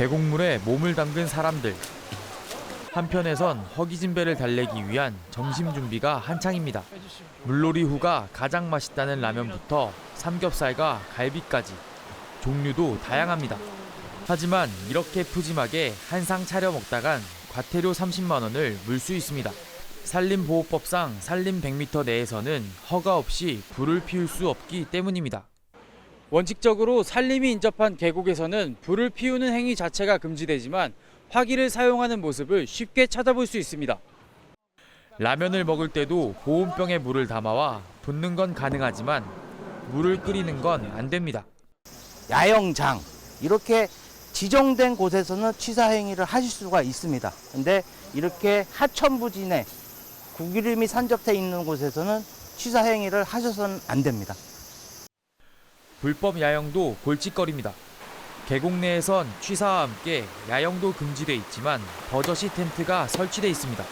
계곡물에 몸을 담근 사람들. 한편에선 허기진 배를 달래기 위한 점심 준비가 한창입니다. 물놀이 후가 가장 맛있다는 라면부터 삼겹살과 갈비까지 종류도 다양합니다. 하지만 이렇게 푸짐하게 한 상 차려 먹다간 과태료 30만 원을 물 수 있습니다. 산림보호법상 산림 100m 내에서는 허가 없이 불을 피울 수 없기 때문입니다. 원칙적으로 산림이 인접한 계곡에서는 불을 피우는 행위 자체가 금지되지만 화기를 사용하는 모습을 쉽게 찾아볼 수 있습니다. 라면을 먹을 때도 보온병에 물을 담아와 붓는 건 가능하지만 물을 끓이는 건 안 됩니다. 야영장 이렇게 지정된 곳에서는 취사 행위를 하실 수가 있습니다. 근데 이렇게 하천부진에 구기름이 산적돼 있는 곳에서는 취사 행위를 하셔서는 안 됩니다. 불법 야영도 골칫거리입니다. 계곡 내에선 취사와 함께 야영도 금지돼 있지만 버젓이 텐트가 설치돼 있습니다.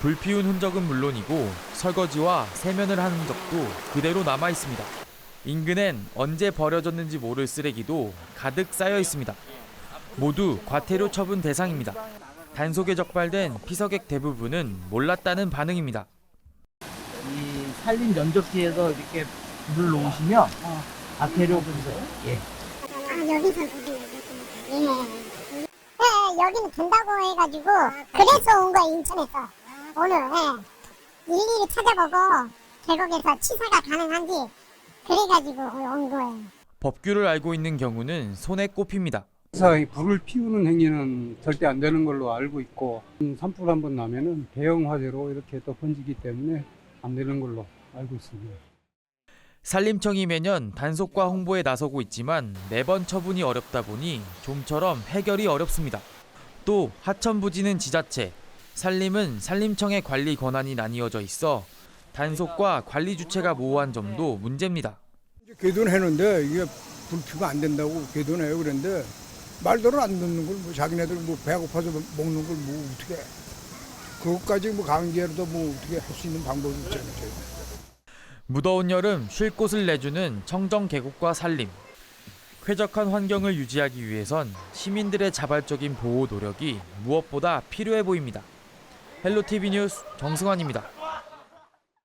불 피운 흔적은 물론이고 설거지와 세면을 한 흔적도 그대로 남아 있습니다. 인근엔 언제 버려졌는지 모를 쓰레기도 가득 쌓여 있습니다. 모두 과태료 처분 대상입니다. 단속에 적발된 피서객 대부분은 몰랐다는 반응입니다. 이 산림 면적지에서 이렇게 물 놓으시면 과태료 분세요. 예. 아, 여기서 그게 예. 예, 여기는 된다고 해가지고 그래서 온 거야 인천에서 오늘 예. 일일이 찾아보고 계곡에서 치사가 가능한지 그래가지고 온 거예요. 법규를 알고 있는 경우는 손에 꼽힙니다. 그래서 이 불을 피우는 행위는 절대 안 되는 걸로 알고 있고 음, 산불 한번 나면은 대형 화재로 이렇게 또 번지기 때문에 안 되는 걸로 알고 있습니다. 산림청이 매년 단속과 홍보에 나서고 있지만 매번 처분이 어렵다 보니 좀처럼 해결이 어렵습니다. 또 하천 부지는 지자체, 산림은 산림청의 관리 권한이 나뉘어져 있어 단속과 관리 주체가 모호한 점도 문제입니다. 개돈했는데 이게 불피가 안 된다고 개돈해요 그랬는데 말대로 안 듣는 걸 뭐 자기네들 뭐 배고파서 먹는 걸 뭐 어떻게 해. 그것까지 뭐 강제로도 뭐 어떻게 할 수 있는 방법이 저희가. 무더운 여름 쉴 곳을 내주는 청정 계곡과 산림. 쾌적한 환경을 유지하기 위해선 시민들의 자발적인 보호 노력이 무엇보다 필요해 보입니다. 헬로티비 뉴스 정승환입니다.